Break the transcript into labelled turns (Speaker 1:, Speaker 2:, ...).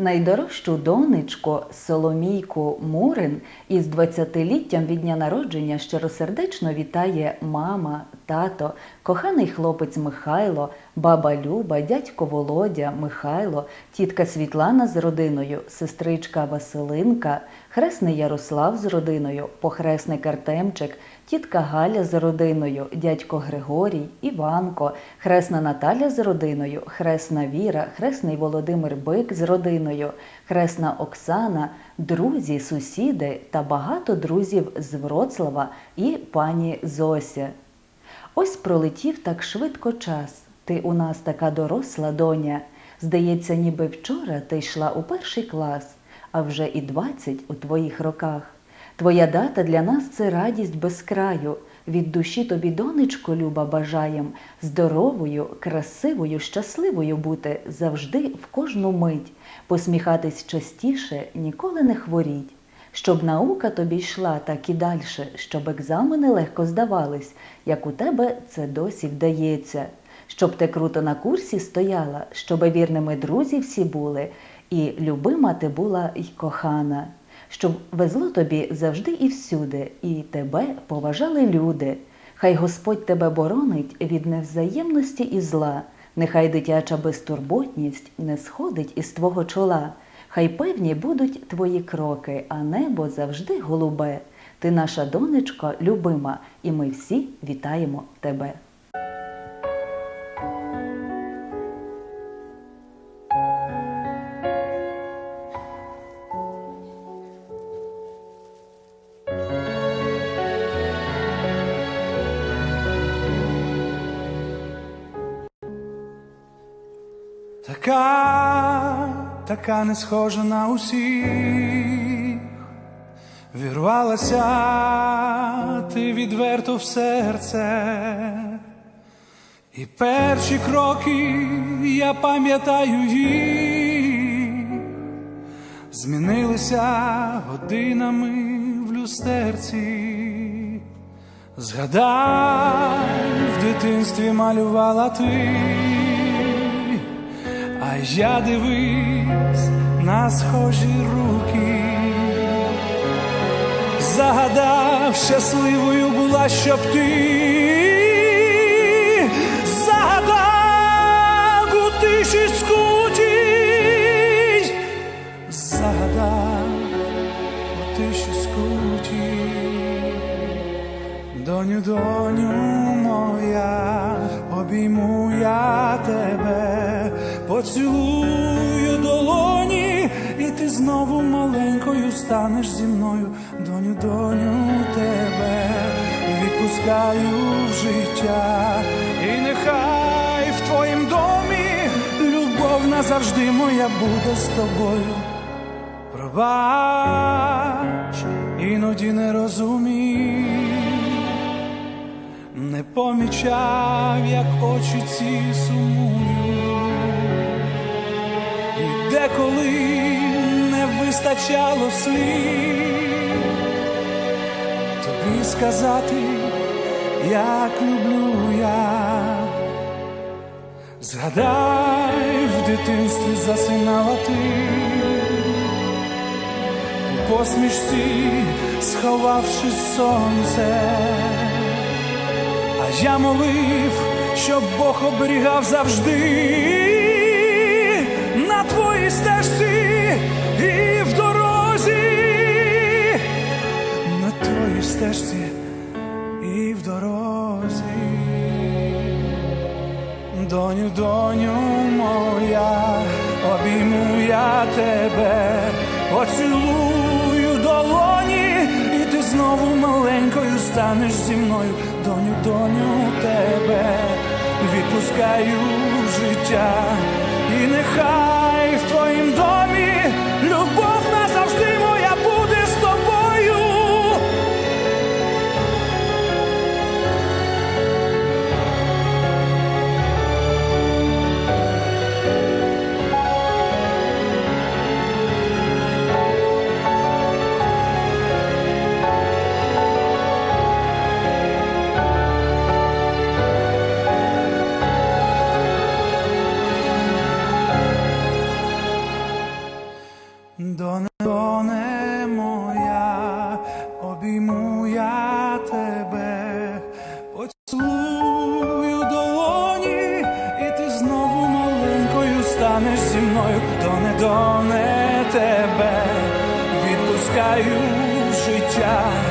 Speaker 1: Найдорожчу донечку Соломійку Мурин із 20-літтям від дня народження щиросердечно вітає мама, тато, коханий хлопець Михайло, баба Люба, дядько Володя, Михайло, тітка Світлана з родиною, сестричка Василинка, хресний Ярослав з родиною, похресник Артемчик, тітка Галя з родиною, дядько Григорій, Іванко, хресна Наталя з родиною, хресна Віра, хресний Володимир Бик з родиною, хресна Оксана, друзі, сусіди та багато друзів з Вроцлава і пані Зося. Ось пролетів так швидко час. Ти у нас така доросла доня. Здається, ніби вчора ти йшла у перший клас, а вже і двадцять у твоїх роках. Твоя дата для нас це радість без краю. Від душі тобі, донечко, люба, бажаєм здоровою, красивою, щасливою бути завжди в кожну мить, посміхатись частіше, ніколи не хворіть. Щоб наука тобі йшла так і дальше, щоб екзамени легко здавались, як у тебе це досі вдається. Щоб ти круто на курсі стояла, щоби вірними друзі всі були, і любима ти була й кохана, щоб везло тобі завжди і всюди, і тебе поважали люди. Хай Господь тебе боронить від невзаємності і зла, нехай дитяча безтурботність не сходить із твого чола. Хай певні будуть твої кроки, а небо завжди голубе. Ти наша донечко любима, і ми всі вітаємо тебе.
Speaker 2: Така, така не схожа на усіх, вірвалася ти відверто в серце, і перші кроки я пам'ятаю їх, змінилися годинами в люстерці. Згадай, в дитинстві малювала ти. Я дивись на схожі руки, загадав, щасливою була, щоб ти. Загадав у тиші скутій, загадав у тиші скутій. Доню, доню моя, обійму я тебе, поцілую долоні, і ти знову маленькою станеш зі мною, доню, доню тебе, відпускаю в життя, і нехай в твоїм домі любов назавжди моя буде з тобою. Пробач, іноді не розумів, не помічав, як очі ці сумують, деколи не вистачало слів. Тобі сказати, як люблю я. Згадай, в дитинстві засинала ти. У посмішці, сховавши сонце, а я молив, щоб Бог оберігав завжди на твоїй стежці і в дорозі, на твоїй стежці і в дорозі. Доню, доню моя, обійму я тебе, поцілую долоні, і ти знову маленькою станеш зі мною, доню, доню тебе, відпускаю життя, і нехай Доне, доне моя, обійму я тебе, поцілую долоні, і ти знову маленькою станеш зі мною, Доне, доне тебе, відпускаю в життя.